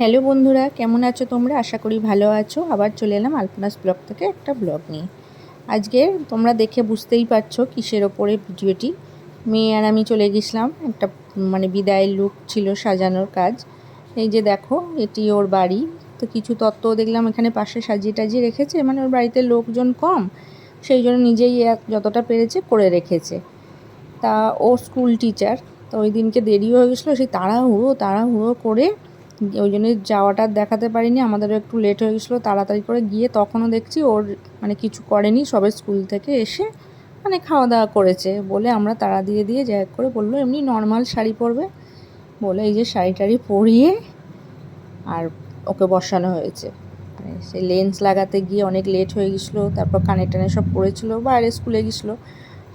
Hello বন্ধুরা, কেমন আছো তোমরা? আশা করি ভালো আছো। আবার চলে এলাম আলপনাস ব্লগ থেকে একটা ব্লগ নিয়ে। আজকে তোমরা দেখে বুঝতেই পারছ কিসের ওপরে ভিডিওটি। মেয়ে আর আমি চলে গেছিলাম, একটা মানে বিদায়ের লুক ছিল সাজানোর কাজ। এই যে দেখো, এটি ওর বাড়ি। তো কিছু তত্ত্ব দেখলাম এখানে পাশে সাজিয়ে টাজিয়ে রেখেছে মানে ওর বাড়িতে লোকজন কম। সেই জন্য নিজেই যতটা পেরেছে করে রেখেছে। তা ও স্কুল টিচার তো ওই দিনকে দেরি হয়ে গেছিল, সেই তাড়াহুড়ো তাড়াহুড়ো করে ওই জন্য যাওয়াটা দেখাতে পারিনি, আমাদেরও একটু লেট হয়ে গেছিল, তাড়াতাড়ি করে গিয়ে তখনও দেখছি ওর মানে কিছু করেনি, সবে স্কুল থেকে এসে মানে খাওয়া দাওয়া করেছে, বলে আমরা তাড়া দিয়ে দিয়ে যাই করে বলল, এমনি নর্মাল শাড়ি পরবে? বলে, এই যে শাড়ি টাড়ি পরিয়ে আর ওকে বসানো হয়েছে। মানে সে লেন্স লাগাতে গিয়ে অনেক লেট হয়ে গেছিল, তারপর কানে টানে সব পড়েছিল, বাইরে স্কুলে গেছিল।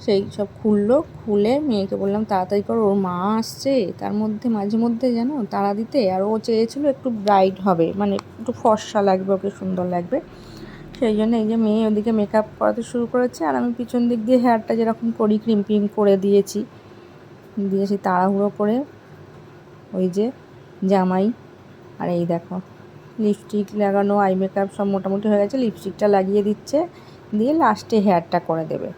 সেই সব খুললো, খুলে মেয়েকে বললাম, তাড়াতাড়ি করো, ওর মা আসছে, তার মধ্যে, মাঝে মধ্যে যেন তাড়া দিতে। আর ও চেয়েছিল একটু ব্রাইট হবে মানে একটু ফর্সা লাগবে, ওকে সুন্দর লাগবে। সেই জন্য এই যে মেয়ে ওদিকে মেকআপ করাতে শুরু করেছে, আর আমি পিছন দিক দিয়ে হেয়ারটা যেরকম করি ক্রিম্পিং করে দিয়েছি। দিয়েছি তাড়াহুড়ো করে, ওই যে জামাই, আর এই দেখো লিপস্টিক লাগানো আই মেকআপ সব মোটামুটি হয়ে গেছে লিপস্টিকটা লাগিয়ে দিচ্ছে, দিয়ে লাস্টে হেয়ারটা করে দেবে।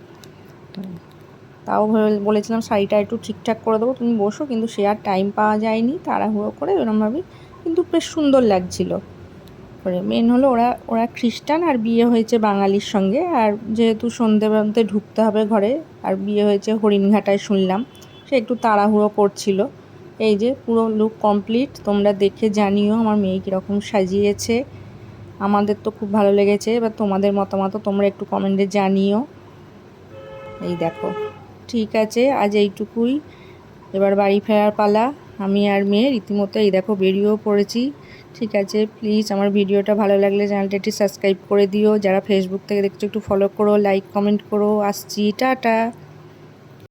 তাও বলেছিলাম শাড়িটা একটু ঠিকঠাক করে দেবো, তুমি বসো, কিন্তু সে আর টাইম পাওয়া যায়নি, তাড়াহুড়ো করে এরমভাবে কিন্তু বেশ সুন্দর লাগছিল। মেন হলো ওরা ওরা খ্রিস্টান আর বিয়ে হয়েছে বাঙালির সঙ্গে, আর যেহেতু সন্ধেবেলাতে ঢুকতে হবে ঘরে, আর বিয়ে হয়েছে হরিণঘাটায় শুনলাম, সে একটু তাড়াহুড়ো করছিল। এই যে পুরো লুক কমপ্লিট তোমরা দেখে জানিও আমার মেয়ে কীরকম সাজিয়েছে। আমাদের তো খুব ভালো লেগেছে, এবার তোমাদের মতামত তোমরা একটু কমেন্টে জানিও। এই দেখো। ঠিক আছে, আজ এইটুকুই। এবার বাড়ি ফেরার পালা। আমি আর মেয়ে রীতিমতো এই দেখো বেরিয়েও পড়েছি। ঠিক আছে প্লিজ আমার ভিডিওটা ভালো লাগলে চ্যানেলটা একটু সাবস্ক্রাইব করে দিও। যারা ফেসবুক থেকে দেখছ একটু ফলো করো লাইক কমেন্ট করো। আসছি, টাটা।